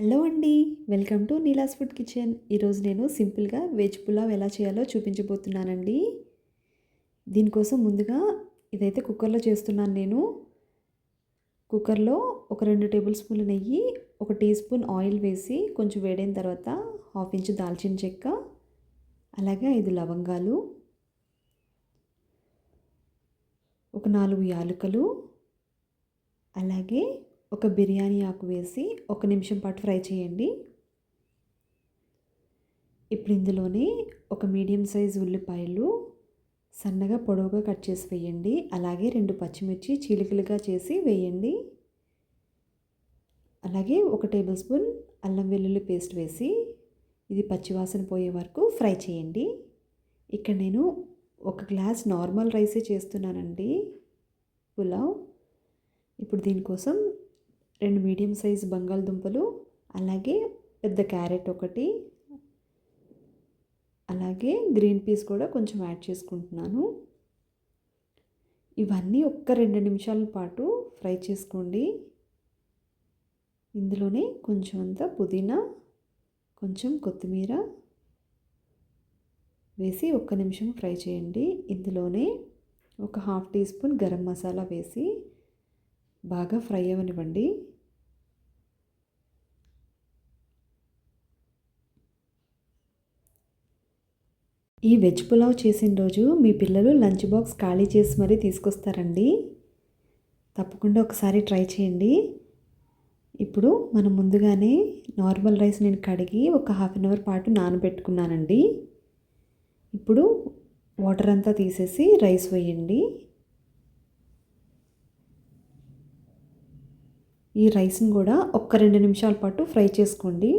Hello అండి welcome to Neela's food kitchen. ఈరోజు నేను సింపుల్గా వెజ్ పులావ్ ఎలా చేయాలో చూపించబోతున్నానండి. దీనికోసం ముందుగా ఇదైతే కుక్కర్లో చేస్తున్నాను నేను. కుక్కర్లో ఒక రెండు టేబుల్ స్పూన్ల నెయ్యి ఒక టీ స్పూన్ ఆయిల్ వేసి కొంచెం వేడైన తర్వాత హాఫ్ ఇంచ్ దాల్చిన చెక్క అలాగే ఐదు లవంగాలు ఒక నాలుగు యాలకులు అలాగే ఒక బిర్యానీ ఆకు వేసి ఒక నిమిషం పాటు ఫ్రై చేయండి. ఇప్పుడు ఇందులోనే ఒక మీడియం సైజ్ ఉల్లిపాయలు సన్నగా పొడవుగా కట్ చేసి వేయండి. అలాగే రెండు పచ్చిమిర్చి చీలికలుగా చేసి వేయండి. అలాగే ఒక టేబుల్ స్పూన్ అల్లం వెల్లుల్లి పేస్ట్ వేసి ఇది పచ్చివాసన పోయే వరకు ఫ్రై చేయండి. ఇక్కడ నేను ఒక గ్లాస్ నార్మల్ రైసే చేస్తున్నానండి. పులావ్. ఇప్పుడు దీనికోసం రెండు మీడియం సైజ్ బంగాళదుంపలు అలాగే పెద్ద క్యారెట్ ఒకటి అలాగే గ్రీన్ పీస్ కూడా కొంచెం యాడ్ చేసుకుంటున్నాను. ఇవన్నీ ఒక్క రెండు నిమిషాల పాటు ఫ్రై చేసుకోండి. ఇందులోనే కొంచెం అంత పుదీనా కొంచెం కొత్తిమీర వేసి ఒక్క నిమిషం ఫ్రై చేయండి. ఇందులోనే ఒక half teaspoon garam masala వేసి బాగా ఫ్రై అవ్వనివ్వండి ఈ వెజ్ పులావ్ చేసిన రోజు మీ పిల్లలు లంచ్ బాక్స్ ఖాళీ చేసి మరీ తీసుకొస్తారండి. తప్పకుండా ఒకసారి ట్రై చేయండి. ఇప్పుడు మనం ముందుగానే నార్మల్ రైస్ నేను కడిగి ఒక హాఫ్ అన్ అవర్ పాటు నానబెట్టుకున్నానండి. ఇప్పుడు వాటర్ అంతా తీసేసి రైస్ వేయండి. ఈ రైస్ని కూడా ఒక్క రెండు నిమిషాల పాటు ఫ్రై చేసుకోండి.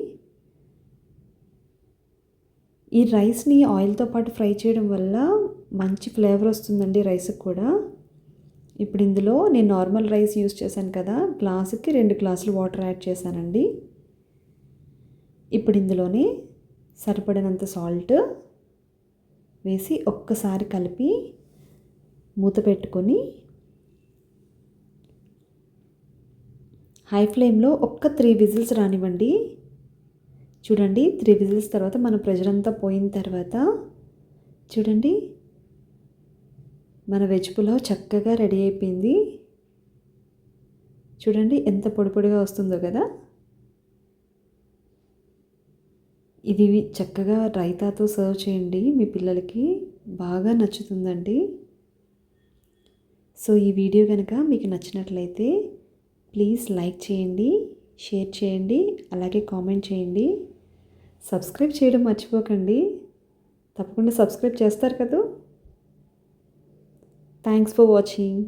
ఈ రైస్ని ఆయిల్తో పాటు ఫ్రై చేయడం వల్ల మంచి ఫ్లేవర్ వస్తుందండి రైస్కి కూడా. ఇప్పుడు ఇందులో నేను నార్మల్ రైస్ యూస్ చేశాను కదా గ్లాసుకి రెండు గ్లాసులు వాటర్ యాడ్ చేశానండి. ఇప్పుడు ఇందులోనే సరిపడినంత సాల్ట్ వేసి ఒక్కసారి కలిపి మూత పెట్టుకొని హై ఫ్లేమ్లో ఒక్క త్రీ విజిల్స్ రానివ్వండి. చూడండి త్రీ విజిల్స్ తర్వాత మన ప్రెషర్ అంతా పోయిన తర్వాత చూడండి మన వెజ్ పులావ్ చక్కగా రెడీ అయిపోయింది. చూడండి ఎంత పొడి పొడిగా వస్తుందో కదా. ఇది చక్కగా రైతాతో సర్వ్ చేయండి మీ పిల్లలకి బాగా నచ్చుతుందండి. సో ఈ వీడియో కనుక మీకు నచ్చినట్లయితే ప్లీజ్ లైక్ చేయండి షేర్ చేయండి అలాగే కామెంట్ చేయండి. సబ్స్క్రైబ్ చేయడం మర్చిపోకండి. తప్పకుండా సబ్స్క్రైబ్ చేస్తారు కదా? Thanks for watching